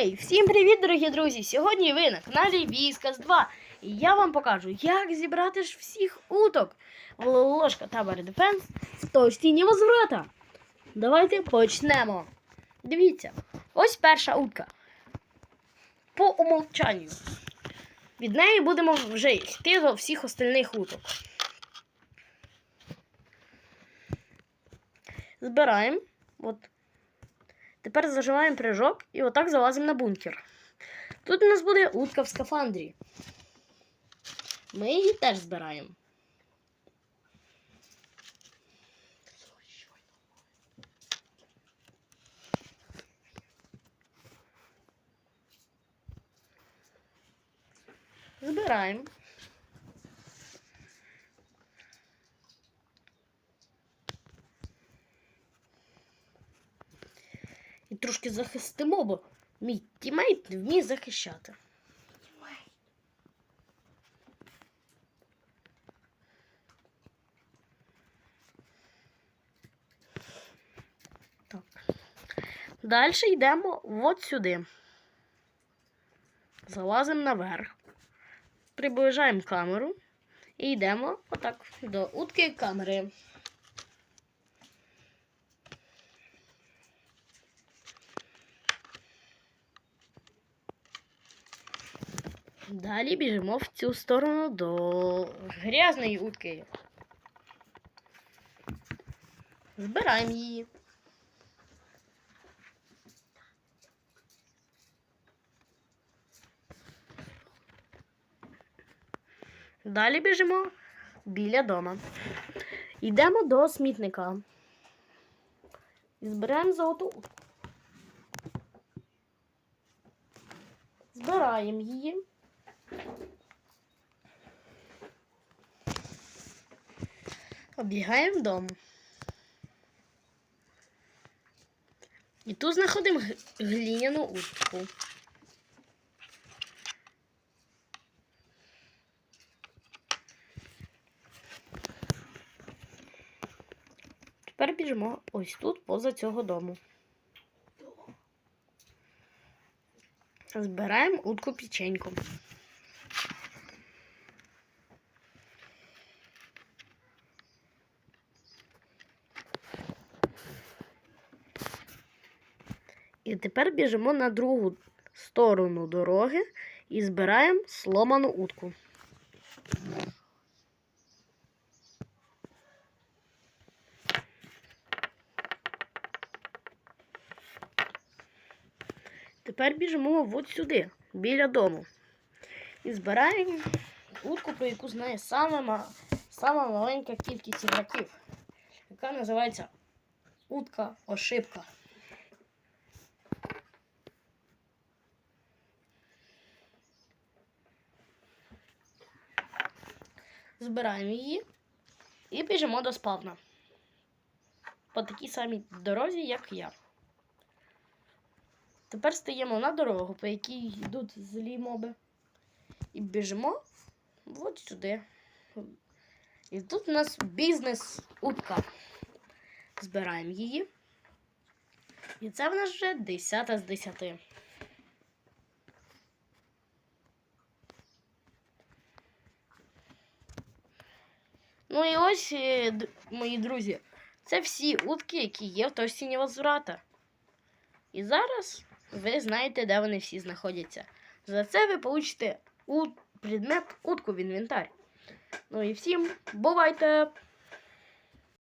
Хей, всім привіт, дорогі друзі! Сьогодні ви на каналі Віскас 2. І я вам покажу, як зібрати ж всіх уток в ложка Tower Defense в точці невозврата. Давайте почнемо. Дивіться, ось перша утка. По умовчанню. Від неї будемо вже йти до всіх остальних уток. Збираємо. От. Тепер заживаємо прыжок і отак залазимо на бункер. Тут у нас буде утка в скафандрі. Ми її теж збираємо. Збираємо. Трошки захистимо, бо мій тімейт не вміє захищати. Так. Далі йдемо от сюди. Залазимо наверх. Приближаємо камеру і йдемо отак до утки камери. Далі біжимо в цю сторону до грязної утки. Збираємо її. Далі біжимо біля дома. Йдемо до смітника. І збираємо золоту. Збираємо її. Обігаємо дом. І тут знаходимо глиняну утку. Тепер біжимо ось тут, поза цього дому. Збираємо утку печеньку. І тепер біжимо на другу сторону дороги і збираємо сломану утку. Тепер біжимо от сюди, біля дому. І збираємо утку, про яку знає сама, маленька кількість ігроків, яка називається утка ошибка. Збираємо її і біжимо до спавна. По такій самій дорозі, як я. Тепер стаємо на дорогу, по якій йдуть злі моби. І біжимо от сюди. І тут у нас бізнес-утка. Збираємо її. І це в нас вже 10 з 10. Ну і ось, е, мої друзі, це всі утки, які є в точці невозврата. І зараз ви знаєте, де вони всі знаходяться. За це ви получите у предмет утку в інвентар. Ну і всім бувайте!